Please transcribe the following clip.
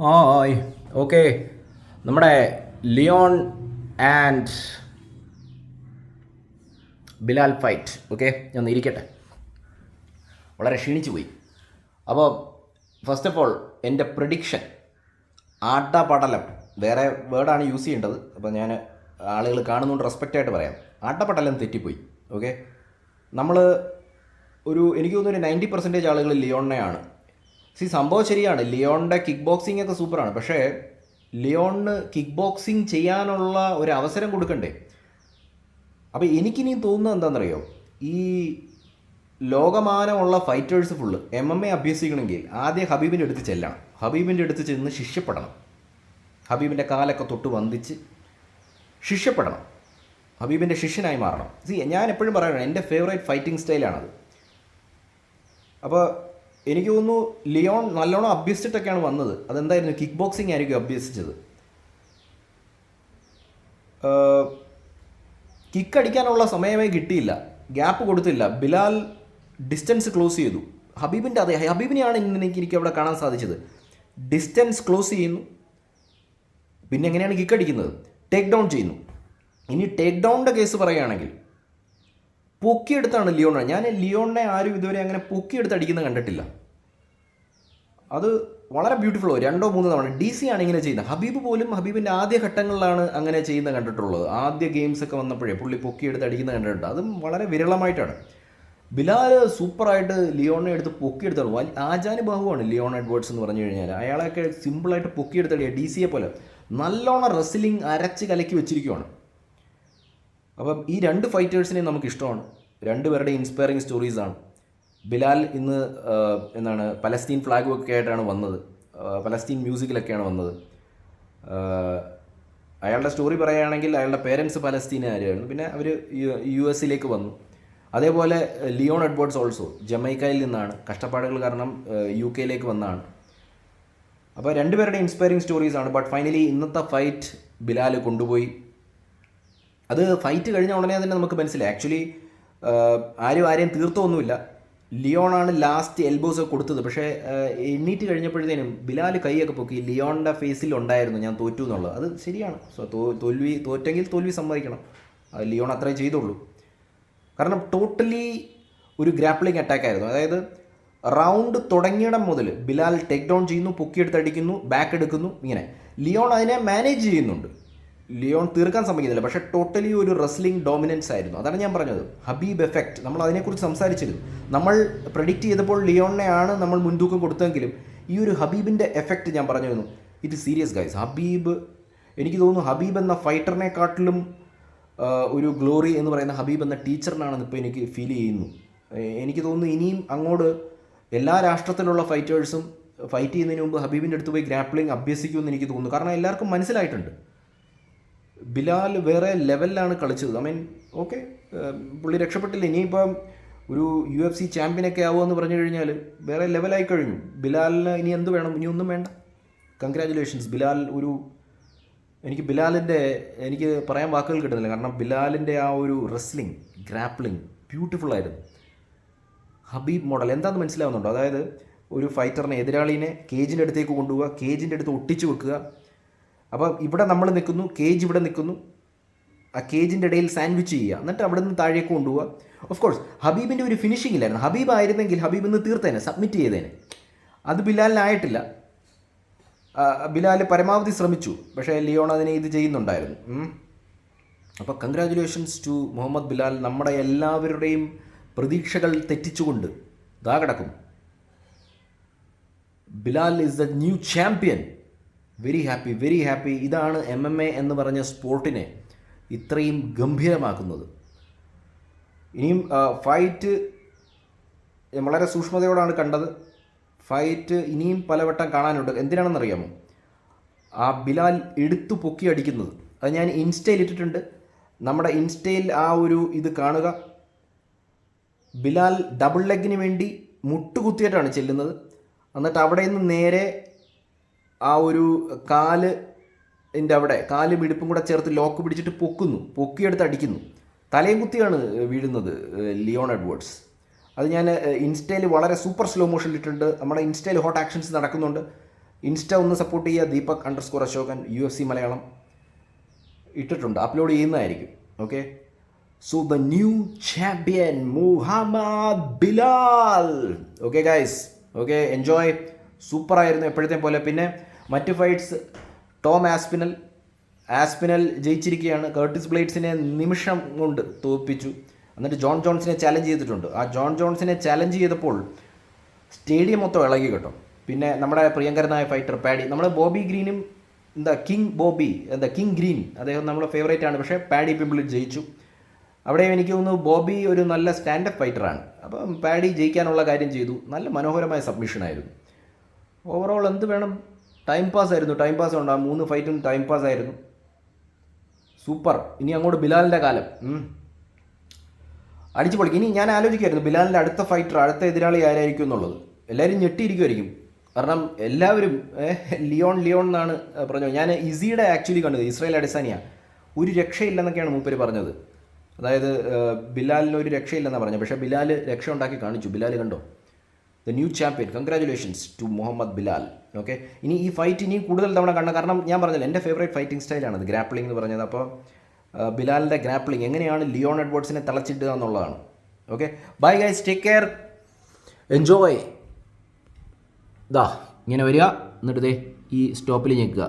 Hi okay. നമ്മുടെ Leon and Bilal fight. Okay ഞാൻ ഇരിക്കട്ടെ. വളരെ ക്ഷീണിച്ചു പോയി. അപ്പോൾ ഫസ്റ്റ് ഓഫ് ഓൾ എന്റെ പ്രഡിക്ഷൻ ആട്ടപടലം വേറെ വേർഡാണ് യൂസ് ചെയ്യേണ്ടത്. അപ്പോൾ ഞാൻ ആളുകൾ കാണുന്നതുകൊണ്ട് റെസ്പെക്റ്റ് ആയിട്ട് പറയാം. ആട്ടപടലം തെറ്റിപ്പോയി. ഓക്കെ. നമ്മൾ ഒരു എനിക്ക് തോന്നുന്നു ഒരു നയന്റി പെർസെന്റേജ് ആളുകൾ ലിയോണിനെയാണ് സി സംഭവം ശരിയാണ്. ലിയോണിന്റെ കിക്ക് ബോക്സിംഗ് ഒക്കെ സൂപ്പറാണ്. പക്ഷേ ലിയോണിന് കിക്ക് ബോക്സിംഗ് ചെയ്യാനുള്ള ഒരു അവസരം കൊടുക്കണ്ടേ? അപ്പോൾ എനിക്കിനി തോന്നുന്നത് എന്താണെന്നറിയോ? ഈ ലോകമാനമുള്ള fighters full M M A അഭ്യസിക്കണമെങ്കിൽ ആദ്യം ഹബീബിന്റെ അടുത്ത് ചെല്ലണം. ഹബീബിന്റെ അടുത്ത് ചെന്ന് ശിഷ്യപ്പെടണം ഹബീബിന്റെ കാലൊക്കെ തൊട്ട് വന്ദിച്ച് ശിഷ്യപ്പെടണം ഹബീബിന്റെ ശിഷ്യനായി മാറണം. സി ഞാൻ എപ്പോഴും പറയണം എന്റെ ഫേവറേറ്റ് ഫൈറ്റിംഗ് സ്റ്റൈലാണത് അപ്പോൾ എനിക്ക് തോന്നുന്നു ലിയോൺ നല്ലോണം അഭ്യസിച്ചിട്ടൊക്കെയാണ് വന്നത്. അതെന്തായിരുന്നു? കിക്ക് ബോക്സിംഗ് ആയിരിക്കും അഭ്യസിച്ചത്. കിക്ക് അടിക്കാനുള്ള സമയമേ കിട്ടിയില്ല. ഗ്യാപ്പ് കൊടുത്തില്ല. ബിലാൽ ഡിസ്റ്റൻസ് ക്ലോസ് ചെയ്തു. ഹബീബിന്റെ അതെ ഹബീബിനെയാണ് ഇന്ന് എനിക്ക് എനിക്ക് അവിടെ കാണാൻ സാധിച്ചത്. ഡിസ്റ്റൻസ് ക്ലോസ് ചെയ്യുന്നു. പിന്നെ എങ്ങനെയാണ് കിക്ക് അടിക്കുന്നത്? ടേക്ക് ഡൗൺ ചെയ്യുന്നു. ഇനി ടേക്ക് ഡൗണിന്റെ കേസ് പറയുകയാണെങ്കിൽ പൊക്കിയെടുത്താണ് ലിയോണ. ഞാൻ ലിയോണിനെ ആരും ഇതുവരെ അങ്ങനെ പൊക്കിയെടുത്ത് അടിക്കുന്നത് കണ്ടിട്ടില്ല. അത് വളരെ ബ്യൂട്ടിഫുൾ രണ്ടോ മൂന്നോ തവണ. ഡി സി ആണ് ഇങ്ങനെ ചെയ്യുന്നത്. ഹബീബ് പോലും ഹബീബിന്റെ ആദ്യ ഘട്ടങ്ങളിലാണ് അങ്ങനെ ചെയ്യുന്നത് കണ്ടിട്ടുള്ളത്. ആദ്യ ഗെയിംസ് ഒക്കെ വന്നപ്പോഴേ പുള്ളി പൊക്കിയെടുത്ത് അടിക്കുന്നത് കണ്ടിട്ടുണ്ട്. അതും വളരെ വിരളമായിട്ടാണ്. ബിലാൽ സൂപ്പറായിട്ട് ലിയോണിനെ എടുത്ത് പൊക്കിയെടുത്താണ്. വലിയ ആചാനുബാഹുവാണ് ലിയോൺ എഡ്വേർഡ്സ് എന്ന് പറഞ്ഞു കഴിഞ്ഞാൽ അയാളെയൊക്കെ സിമ്പിളായിട്ട് പൊക്കിയെടുത്തടിയ ഡി സിയെ പോലെ. നല്ലോണം റെസ്ലിംഗ് അരച്ച് കലക്കി വെച്ചിരിക്കുവാണ്. അപ്പം ഈ രണ്ട് ഫൈറ്റേഴ്സിനെ നമുക്ക് ഇഷ്ടമാണ് രണ്ടുപേരുടെ ഇൻസ്പയറിങ് സ്റ്റോറീസാണ് ബിലാൽ ഇന്ന് എന്താണ് പലസ്തീൻ ഫ്ലാഗും ഒക്കെ ആയിട്ടാണ് വന്നത്. പലസ്തീൻ മ്യൂസിക്കിലൊക്കെയാണ് വന്നത്. അയാളുടെ സ്റ്റോറി പറയുകയാണെങ്കിൽ അയാളുടെ പേരൻസ് പലസ്തീനുകാരായിരുന്നു പിന്നെ അവർ യു എസിലേക്ക് വന്നു. അതേപോലെ ലിയോൺ എഡ്വേർഡ്സ് ഓൾസോ ജമൈക്കയിൽ നിന്നാണ്. കഷ്ടപ്പാടുകൾ കാരണം യു കെയിലേക്ക് വന്നതാണ് അപ്പോൾ രണ്ടുപേരുടെ ഇൻസ്പയറിംഗ് സ്റ്റോറീസ് ആണ്. ബട്ട് ഫൈനലി ഇന്നത്തെ ഫൈറ്റ് ബിലാൽ കൊണ്ടുപോയി. അത് ഫൈറ്റ് കഴിഞ്ഞ ഉടനെ തന്നെ നമുക്ക് മനസ്സിലായി. ആക്ച്വലി ആരും ആരെയും തീർത്തൊന്നുമില്ല ലിയോണാണ് ലാസ്റ്റ് എൽബോസ് കൊടുത്തത്. പക്ഷേ എണ്ണീറ്റ് കഴിഞ്ഞപ്പോഴത്തേനും ബിലാൽ കൈയൊക്കെ പൊക്കി ലിയോണിന്റെ ഫേസിൽ ഉണ്ടായിരുന്നു. ഞാൻ തോറ്റു എന്നുള്ളത്. അത് ശരിയാണ്. സോ തോൽവി തോറ്റെങ്കിൽ തോൽവി സമ്മതിക്കണം. ലിയോൺ അത്രേ ചെയ്തുള്ളൂ. കാരണം ടോട്ടലി ഒരു ഗ്രാപ്ലിംഗ് അറ്റാക്ക് ആയിരുന്നു. അതായത് റൗണ്ട് തുടങ്ങിയിടം മുതൽ ബിലാൽ ടേക്ക് ഡൗൺ ചെയ്യുന്നു പൊക്കിയെടുത്ത് അടിക്കുന്നു ബാക്ക് എടുക്കുന്നു ഇങ്ങനെ. ലിയോൺ അതിനെ മാനേജ് ചെയ്യുന്നുണ്ട്. ലിയോൺ തീർക്കാൻ സമ്മതിക്കുന്നില്ല. പക്ഷേ ടോട്ടലി ഒരു റെസ്ലിംഗ് ഡോമിനൻസ് ആയിരുന്നു. അതാണ് ഞാൻ പറഞ്ഞത്. ഹബീബ് എഫക്റ്റ് നമ്മൾ അതിനെക്കുറിച്ച് സംസാരിച്ചിരുന്നു നമ്മൾ പ്രഡിക്റ്റ് ചെയ്തപ്പോൾ ലിയോണിനെയാണ് നമ്മൾ മുൻതൂക്കം കൊടുത്തെങ്കിലും ഈ ഒരു ഹബീബിന്റെ എഫക്റ്റ് ഞാൻ പറഞ്ഞിരുന്നു. ഇറ്റ് സീരിയസ് ഗൈസ് ഹബീബ് എനിക്ക് തോന്നുന്നു ഹബീബ് എന്ന ഫൈറ്ററിനെക്കാട്ടിലും ഒരു ഗ്ലോറി എന്ന് പറയുന്ന ഹബീബ് എന്ന ടീച്ചറിനാണെന്ന് ഇപ്പോൾ എനിക്ക് ഫീൽ ചെയ്യുന്നു. എനിക്ക് തോന്നുന്നു ഇനിയും അങ്ങോട്ട് എല്ലാ രാഷ്ട്രത്തിലുള്ള ഫൈറ്റേഴ്സും ഫൈറ്റ് ചെയ്യുന്നതിന് മുമ്പ് ഹബീബിന്റെ അടുത്ത് പോയി ഗ്രാപ്ലിംഗ് അഭ്യസിക്കുമെന്ന് എനിക്ക് തോന്നുന്നു. കാരണം എല്ലാവർക്കും മനസ്സിലായിട്ടുണ്ട്. ബിലാൽ വേറെ ലെവലിലാണ് കളിച്ചത്. ഐ മീൻ ഓക്കെ പുള്ളി രക്ഷപ്പെട്ടില്ല. ഇനിയിപ്പം ഒരു യു എഫ് സി ചാമ്പ്യനൊക്കെ ആവുമെന്ന് പറഞ്ഞു കഴിഞ്ഞാൽ വേറെ ലെവലായി കഴിഞ്ഞു. ബിലാലിന് ഇനി എന്ത് വേണം? ഇനി ഒന്നും വേണ്ട. കൺഗ്രാറ്റുലേഷൻസ് ബിലാൽ ഒരു എനിക്ക് ബിലാലിന്റെ എനിക്ക് പറയാൻ വാക്കുകൾ കിട്ടുന്നില്ല. കാരണം ബിലാലിന്റെ ആ ഒരു റെസ്ലിംഗ് ഗ്രാപ്ലിംഗ് ബ്യൂട്ടിഫുൾ ആയിരുന്നു. ഹബീബ് മോഡൽ എന്താണെന്ന് മനസ്സിലാവുന്നുണ്ടോ? അതായത് ഒരു ഫൈറ്ററിനെ എതിരാളിനെ കേജിന്റെ അടുത്തേക്ക് കൊണ്ടുപോവുക കേജിന്റെ അടുത്ത് ഒട്ടിച്ചു വെക്കുക അപ്പോൾ ഇവിടെ നമ്മൾ നിൽക്കുന്നു കേജ് ഇവിടെ നിൽക്കുന്നു. ആ കേജിന്റെ ഇടയിൽ സാൻഡ്വിച്ച് ചെയ്യുക. എന്നിട്ട് അവിടെ നിന്ന് താഴേക്ക് കൊണ്ടുപോകുക ഓഫ് കോഴ്സ് ഹബീബിന്റെ ഒരു ഫിനിഷിംഗ് ഇല്ലായിരുന്നു. ഹബീബ് ആയിരുന്നെങ്കിൽ ഹബീബ് ഇന്ന് തീർത്തേനെ സബ്മിറ്റ് ചെയ്തേനെ. അത് ബിലാലിനായിട്ടില്ല ബിലാൽ പരമാവധി ശ്രമിച്ചു. പക്ഷേ ലിയോൺ അതിനെ ഇത് ചെയ്യുന്നുണ്ടായിരുന്നു. അപ്പോൾ കൺഗ്രാജുലേഷൻസ് ടു മുഹമ്മദ് ബിലാൽ. നമ്മുടെ എല്ലാവരുടെയും പ്രതീക്ഷകൾ തെറ്റിച്ചുകൊണ്ട് ഇതാ കിടക്കും Bilal is the new champion very happy very happy ഇതാണ് എം എം എ എന്ന് പറഞ്ഞ സ്പോർട്ടിനെ ഇത്രയും ഗംഭീരമാക്കുന്നത്. ഇനിയും ഫൈറ്റ് വളരെ സൂക്ഷ്മതയോടാണ് കണ്ടത്. ഫൈറ്റ് ഇനിയും പലവട്ടം കാണാനുണ്ട്. എന്തിനാണെന്നറിയാമോ? ആ ബിലാൽ എടുത്തു പൊക്കി അടിക്കുന്നത്. അത് ഞാൻ ഇൻസ്റ്റയിൽ ഇട്ടിട്ടുണ്ട്. നമ്മുടെ ഇൻസ്റ്റയിൽ ആ ഒരു ഇത് കാണുക. ബിലാൽ ഡബിൾ ലെഗിന് വേണ്ടി മുട്ടുകുത്തിയിട്ടാണ് ചെല്ലുന്നത്. എന്നിട്ട് അവിടെ നിന്ന് നേരെ ആ ഒരു കാൽ എന്റെ അവിടെ കാൽ ഇടുപ്പും കൂടെ ചേർത്ത് ലോക്ക് പിടിച്ചിട്ട് പൊക്കുന്നു. പൊക്കിയെടുത്ത് അടിക്കുന്നു. തലയും കുത്തിയാണ് വീഴുന്നത് ലിയോൺ എഡ്വേർഡ്സ് അത് ഞാൻ ഇൻസ്റ്റയിൽ വളരെ സൂപ്പർ സ്ലോ മോഷൻ ഇട്ടിട്ടുണ്ട്. നമ്മുടെ ഇൻസ്റ്റയിൽ ഹോട്ട് ആക്ഷൻസ് നടക്കുന്നുണ്ട്. ഇൻസ്റ്റ ഒന്ന് സപ്പോർട്ട് ചെയ്യുക Deepak underscore Ashokan U F C Malayalam ഇട്ടിട്ടുണ്ട്. അപ്ലോഡ് ചെയ്യുന്നതായിരിക്കും. Okay so the new champion Muhammad Bilal okay guys okay enjoy സൂപ്പറായിരുന്നു എപ്പോഴത്തെ പോലെ. പിന്നെ മറ്റ് ഫൈറ്റ്സ് ടോം ആസ്പിനൽ ആസ്പിനൽ ജയിച്ചിരിക്കുകയാണ്. കേർട്ടിസ് ബ്ലേഡ്സിനെ നിമിഷം കൊണ്ട് തോൽപ്പിച്ചു എന്നിട്ട് ജോൺ ജോൺസിനെ ചാലഞ്ച് ചെയ്തിട്ടുണ്ട്. ആ ജോൺ ജോൺസിനെ ചാലഞ്ച് ചെയ്തപ്പോൾ സ്റ്റേഡിയം മൊത്തം ഇളകി കേട്ടോ. പിന്നെ നമ്മുടെ പ്രിയങ്കരനായ ഫൈറ്റർ പാഡി. നമ്മുടെ ബോബി ഗ്രീനും എന്താ കിങ് ബോബി എന്താ കിങ് ഗ്രീൻ അദ്ദേഹം നമ്മുടെ ഫേവറേറ്റ് ആണ്. പക്ഷേ പാഡി പിമ്പിളിൽ ജയിച്ചു. അവിടെ എനിക്ക് തോന്നുന്നു ബോബി ഒരു നല്ല സ്റ്റാൻഡപ്പ് ഫൈറ്ററാണ് അപ്പം പാഡി ജയിക്കാനുള്ള കാര്യം ചെയ്തു. നല്ല മനോഹരമായ സബ്മിഷനായിരുന്നു ഓവറോൾ എന്ത് വേണം? ടൈം പാസ് ആയിരുന്നു ടൈം പാസ് ഉണ്ട്. ആ മൂന്ന് ഫൈറ്റും ടൈം പാസ് ആയിരുന്നു. സൂപ്പർ ഇനി അങ്ങോട്ട് ബിലാലിന്റെ കാലം. അടിച്ചു പൊളിക്കും. ഇനി ഞാൻ ആലോചിക്കായിരുന്നു ബിലാലിന്റെ അടുത്ത ഫൈറ്റർ അടുത്ത എതിരാളി ആരായിരിക്കും എന്നുള്ളത്. എല്ലാവരും ഞെട്ടിയിരിക്കുമായിരിക്കും കാരണം എല്ലാവരും ലിയോൺ ലിയോൺ എന്നാണ് പറഞ്ഞത്. ഞാൻ ഇസിയുടെ ആക്ച്വലി കണ്ടത് ഇസ്രായേൽ അഡിസാനിയ. ഒരു രക്ഷയില്ലെന്നൊക്കെയാണ് മൂപ്പര് പറഞ്ഞത്. അതായത് ബിലാലിന് ഒരു രക്ഷയില്ലെന്നാണ് പറഞ്ഞത്. പക്ഷേ ബിലാൽ രക്ഷ ഉണ്ടാക്കി കാണിച്ചു. ബിലാൽ കണ്ടോ? The new champion congratulations to Muhammad Bilal okay ഇനി ഈ ഫൈറ്റ് ഇനിയും കൂടുതൽ തവണ കാണണം. കാരണം ഞാൻ പറഞ്ഞല്ലോ എന്റെ ഫേവറേറ്റ് ഫൈറ്റിംഗ് സ്റ്റൈലാണ് അത് ഗ്രാപ്പിളിംഗ് എന്ന് പറഞ്ഞത്. അപ്പോൾ ബിലാലിന്റെ ഗ്രാപ്ലിംഗ് എങ്ങനെയാണ് ലിയോൺ എഡ്വേർഡ്സിനെ തളച്ചിടുക എന്നുള്ളതാണ്. Okay bye guys take care enjoy ദാ ഇങ്ങനെ വരിക. എന്നിട്ട് ഈ സ്റ്റോപ്പിൽ ഞെക്കുക.